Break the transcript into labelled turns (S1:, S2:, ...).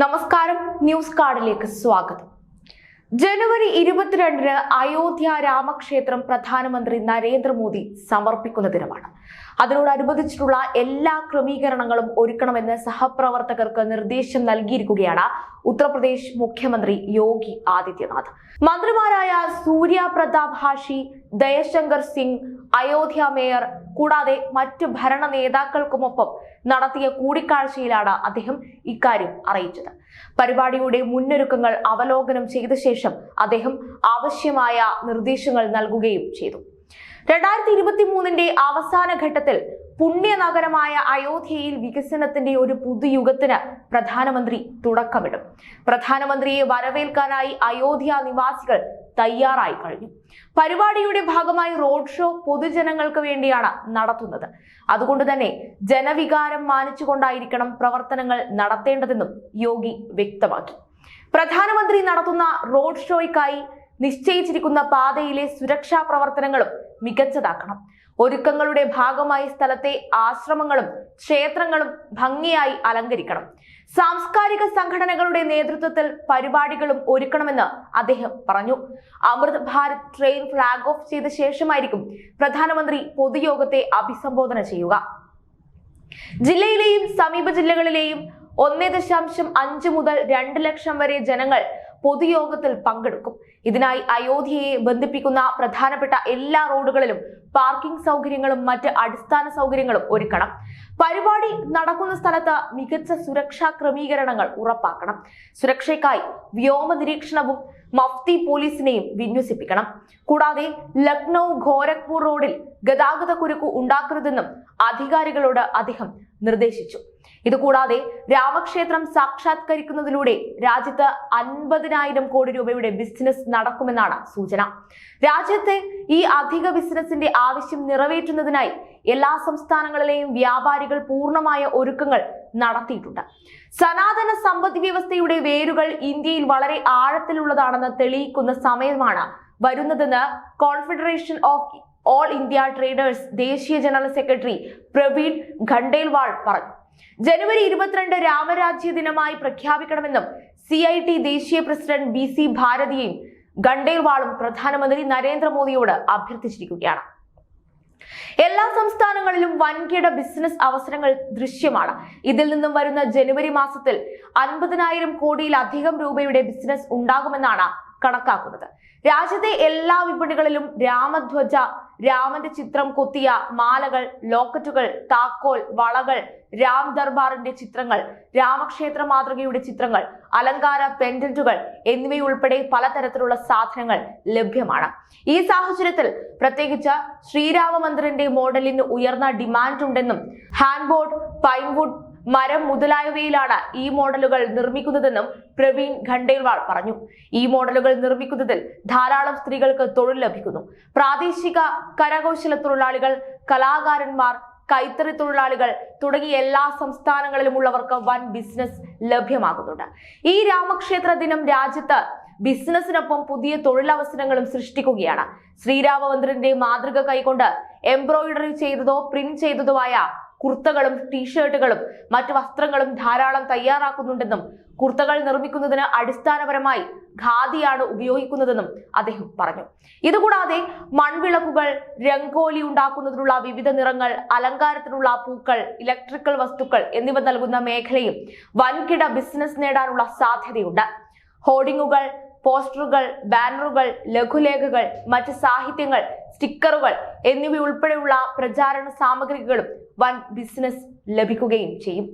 S1: നമസ്കാരം. ന്യൂസ് കാർഡിലേക്ക് സ്വാഗതം. ജനുവരി ഇരുപത്തിരണ്ടിന് അയോധ്യ രാമക്ഷേത്രം പ്രധാനമന്ത്രി നരേന്ദ്രമോദി സമർപ്പിക്കുന്ന ദിനമാണ്. അതിനോടനുബന്ധിച്ചിട്ടുള്ള എല്ലാ ക്രമീകരണങ്ങളും ഒരുക്കണമെന്ന് സഹപ്രവർത്തകർക്ക് നിർദ്ദേശം നൽകിയിരിക്കുകയാണ് ഉത്തർപ്രദേശ് മുഖ്യമന്ത്രി യോഗി ആദിത്യനാഥ്. മന്ത്രിമാരായ സൂര്യ പ്രതാപ് ഹാഷി ദയശങ്കർ സിംഗ് അയോധ്യ മേയർ കൂടാതെ മറ്റ് ഭരണ നേതാക്കൾക്കുമൊപ്പം നടത്തിയ കൂടിക്കാഴ്ചയിലാണ് അദ്ദേഹം ഇക്കാര്യം അറിയിച്ചത്. പരിപാടിയുടെ മുന്നൊരുക്കങ്ങൾ അവലോകനം ചെയ്ത ശേഷം അദ്ദേഹം ആവശ്യമായ നിർദ്ദേശങ്ങൾ നൽകുകയും ചെയ്തു. രണ്ടായിരത്തി ഇരുപത്തി മൂന്നിന്റെ അവസാന ഘട്ടത്തിൽ പുണ്യ നഗരമായ അയോധ്യയിൽ വികസനത്തിന്റെ ഒരു പുതുയുഗത്തിന് പ്രധാനമന്ത്രി തുടക്കമിടും. പ്രധാനമന്ത്രിയെ വരവേൽക്കാനായി അയോധ്യ നിവാസികൾ തയ്യാറായി കഴിഞ്ഞു. പരിപാടിയുടെ ഭാഗമായി റോഡ് ഷോ പൊതുജനങ്ങൾക്ക് വേണ്ടിയാണ് നടത്തുന്നത്. അതുകൊണ്ട് തന്നെ ജനവികാരം മാനിച്ചുകൊണ്ടായിരിക്കണം പ്രവർത്തനങ്ങൾ നടത്തേണ്ടതെന്നും യോഗി വ്യക്തമാക്കി. പ്രധാനമന്ത്രി നടത്തുന്ന റോഡ് ഷോയ്ക്കായി നിശ്ചയിച്ചിരിക്കുന്ന പാതയിലെ സുരക്ഷാ പ്രവർത്തനങ്ങളും മികച്ചതാക്കണം. ഒരുക്കങ്ങളുടെ ഭാഗമായി സ്ഥലത്തെ ആശ്രമങ്ങളും ക്ഷേത്രങ്ങളും ഭംഗിയായി അലങ്കരിക്കണം. സാംസ്കാരിക സംഘടനകളുടെ നേതൃത്വത്തിൽ പരിപാടികളും ഒരുക്കണമെന്ന് അദ്ദേഹം പറഞ്ഞു. Amrit Bharat train flag off ചെയ്ത ശേഷമായിരിക്കും പ്രധാനമന്ത്രി പൊതുയോഗത്തെ അഭിസംബോധന ചെയ്യുക. ജില്ലയിലെയും സമീപ ജില്ലകളിലെയും ഒന്നേ ദശാംശം അഞ്ച് മുതൽ രണ്ട് ലക്ഷം വരെ ജനങ്ങൾ പൊതുയോഗത്തിൽ പങ്കെടുക്കും. ഇതിനായി അയോധ്യയെ ബന്ധിപ്പിക്കുന്ന പ്രധാനപ്പെട്ട എല്ലാ റോഡുകളിലും പാർക്കിംഗ് സൗകര്യങ്ങളും മറ്റ് അടിസ്ഥാന സൗകര്യങ്ങളും ഒരുക്കണം. പരിപാടി നടക്കുന്ന സ്ഥലത്ത് മികച്ച സുരക്ഷാ ക്രമീകരണങ്ങൾ ഉറപ്പാക്കണം. സുരക്ഷയ്ക്കായി വ്യോമ നിരീക്ഷണവും മഫ്തി പോലീസിനെയും വിന്യസിപ്പിക്കണം. കൂടാതെ ലക്നൗ ഗോരഖ്പൂർ റോഡിൽ ഗതാഗത കുരുക്ക് ഉണ്ടാക്കരുതെന്നും അധികാരികളോട് അദ്ദേഹം നിർദ്ദേശിച്ചു. ഇതുകൂടാതെ രാമക്ഷേത്രം സാക്ഷാത്കരിക്കുന്നതിലൂടെ രാജ്യത്ത് അൻപതിനായിരം കോടി രൂപയുടെ ബിസിനസ് നടക്കുമെന്നാണ് സൂചന. രാജ്യത്തെ ഈ അധിക ബിസിനസിന്റെ ആവശ്യം നിറവേറ്റുന്നതിനായി എല്ലാ സംസ്ഥാനങ്ങളിലെയും വ്യാപാരികൾ പൂർണമായ ഒരുക്കങ്ങൾ നടത്തിയിട്ടുണ്ട്. സനാതന സമ്പദ് വ്യവസ്ഥയുടെ വേരുകൾ ഇന്ത്യയിൽ വളരെ ആഴത്തിലുള്ളതാണെന്ന് തെളിയിക്കുന്ന സമയമാണ് വരുന്നതെന്ന് confederation of all India traders ദേശീയ ജനറൽ സെക്രട്ടറി പ്രവീൺ ഖണ്ടേൽവാൾ പറഞ്ഞു. ജനുവരി ഇരുപത്തിരണ്ട് രാമരാജ്യ ദിനമായി പ്രഖ്യാപിക്കണമെന്നും സി ഐ ടി ദേശീയ പ്രസിഡന്റ് ബി സി ഭാരതിയെയും ഗണ്ടേർവാളും പ്രധാനമന്ത്രി നരേന്ദ്രമോദിയോട് അഭ്യർത്ഥിച്ചിരിക്കുകയാണ്. എല്ലാ സംസ്ഥാനങ്ങളിലും വൻകിട ബിസിനസ് അവസരങ്ങൾ ദൃശ്യമാണ്. ഇതിൽ നിന്നും വരുന്ന ജനുവരി മാസത്തിൽ അൻപതിനായിരം കോടിയിലധികം രൂപയുടെ ബിസിനസ് ഉണ്ടാകുമെന്നാണ് കണക്കാക്കുന്നത്. രാജ്യത്തെ എല്ലാ വിപണികളിലും രാമധ്വജ രാമന്റെ ചിത്രം കൊത്തിയ മാലകൾ ലോക്കറ്റുകൾ താക്കോൽ വളകൾ രാം ദർബാറിന്റെ ചിത്രങ്ങൾ രാമക്ഷേത്ര മാതൃകയുടെ ചിത്രങ്ങൾ അലങ്കാര പെൻഡന്റുകൾ എന്നിവയുൾപ്പെടെ പലതരത്തിലുള്ള സാധനങ്ങൾ ലഭ്യമാണ്. ഈ സാഹചര്യത്തിൽ പ്രത്യേകിച്ച് ശ്രീരാമ മന്ദിറിന്റെ മോഡലിന് ഉയർന്ന ഡിമാൻഡ് ഉണ്ടെന്നും ഹാൻഡ്ബോർഡ് പൈൻവുഡ് മരം മുതലായവയിലാണ് ഈ മോഡലുകൾ നിർമ്മിക്കുന്നതെന്നും പ്രവീൺ ഖണ്ടേൽവാൾ പറഞ്ഞു. ഈ മോഡലുകൾ നിർമ്മിക്കുന്നതിൽ ധാരാളം സ്ത്രീകൾക്ക് തൊഴിൽ ലഭിക്കുന്നു. പ്രാദേശിക കരകൗശല തൊഴിലാളികൾ കലാകാരന്മാർ കൈത്തറി തൊഴിലാളികൾ തുടങ്ങിയ എല്ലാ സംസ്ഥാനങ്ങളിലുമുള്ളവർക്ക് വൻ ബിസിനസ് ലഭ്യമാകുന്നുണ്ട്. ഈ രാമക്ഷേത്ര ദിനം രാജ്യത്ത് ബിസിനസിനൊപ്പം പുതിയ തൊഴിലവസരങ്ങളും സൃഷ്ടിക്കുകയാണ്. ശ്രീരാമമന്ദിരന്റെ മാതൃക കൈകൊണ്ട് എംബ്രോയിഡറി ചെയ്തതോ പ്രിന്റ് ചെയ്തതോ ആയ കുർത്തകളും ടീഷർട്ടുകളും മറ്റു വസ്ത്രങ്ങളും ധാരാളം തയ്യാറാക്കുന്നുണ്ടെന്നും കുർത്തകൾ നിർമ്മിക്കുന്നതിന് അടിസ്ഥാനപരമായി ഖാദിയാണ് ഉപയോഗിക്കുന്നതെന്നും അദ്ദേഹം പറഞ്ഞു. ഇതുകൂടാതെ മൺവിളക്കുകൾ രംഗോലി ഉണ്ടാക്കുന്നതിനുള്ള വിവിധ നിറങ്ങൾ അലങ്കാരത്തിനുള്ള പൂക്കൾ ഇലക്ട്രിക്കൽ വസ്തുക്കൾ എന്നിവ നൽകുന്ന മേഖലയും വൻകിട ബിസിനസ് നേടാനുള്ള സാധ്യതയുണ്ട്. ഹോർഡിങ്ങുകൾ പോസ്റ്ററുകൾ ബാനറുകൾ ലഘുലേഖകൾ മറ്റ് സാഹിത്യങ്ങൾ സ്റ്റിക്കറുകൾ എന്നിവയുൾപ്പെടെയുള്ള പ്രചാരണ സാമഗ്രികളും വൻ ബിസിനസ് ലഭിക്കുകയും ചെയ്യും.